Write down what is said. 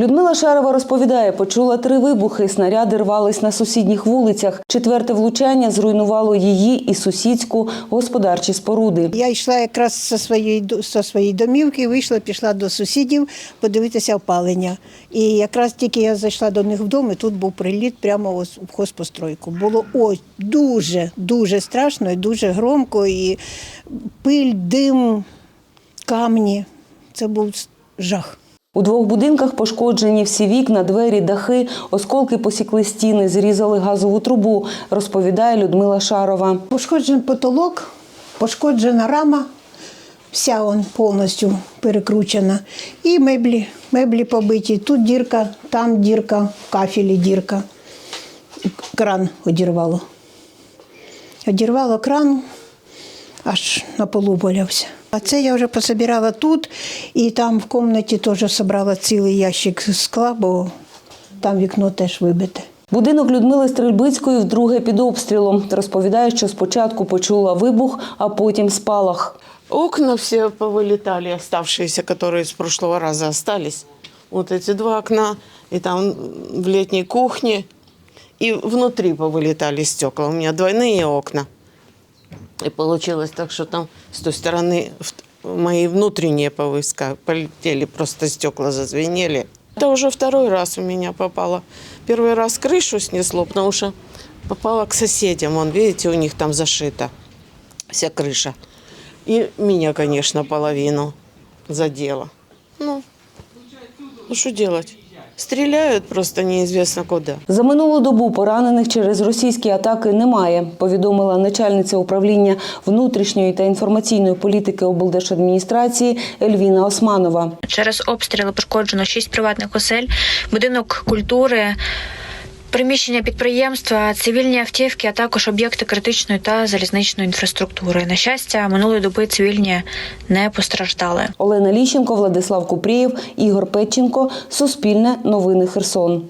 Людмила Шарова розповідає, почула три вибухи. Снаряди рвались на сусідніх вулицях. Четверте влучання зруйнувало її і сусідську господарчі споруди. Я йшла якраз зі своєї, зі своєї домівки, вийшла, пішла до сусідів подивитися опалення. І якраз тільки я зайшла до них вдома, і тут був приліт прямо в хозпостройку. Було ось дуже, дуже страшно і дуже громко, і пиль, дим, камні. Це був жах. У двох будинках пошкоджені всі вікна, двері, дахи, осколки посікли стіни, зрізали газову трубу, розповідає Людмила Шарова. Пошкоджений потолок, пошкоджена рама, вся он повністю перекручена. І меблі, меблі побиті. Тут дірка, там дірка, в кафелі дірка. Кран одірвало. Одірвало кран, аж на полу валявся. А це я вже пособирала тут, і там в кімнаті теж зібрала цілий ящик скла, бо там вікно теж вибите. Будинок Людмили Стрельбицької вдруге під обстрілом. Розповідає, що спочатку почула вибух, а потім спалах. Окна все повылетали, оставшиеся, которые с прошлого раза остались. Вот эти два окна, и там в летней кухне, и внутри повылетали стекла. У меня двойные окна. И получилось так, что там с той стороны мои внутренние повыска полетели, просто стекла зазвенели. Это уже второй раз у меня попало. Первый раз крышу снесло, потому что попало к соседям. Вон, видите, у них там зашита вся крыша. И меня, конечно, половину задело. Ну, ну что делать? Стреляют просто неізвісно куди. За минулу добу поранених через російські атаки немає, повідомила начальниця управління внутрішньої та інформаційної політики облдержадміністрації Ельвіна Османова. Через обстріли пошкоджено шість приватних осель, будинок культури, приміщення підприємства, цивільні автівки, а також об'єкти критичної та залізничної інфраструктури. На щастя, минулої доби цивільні не постраждали. Олена Ліщенко, Владислав Купрієв, Ігор Петченко. Суспільне новини Херсон.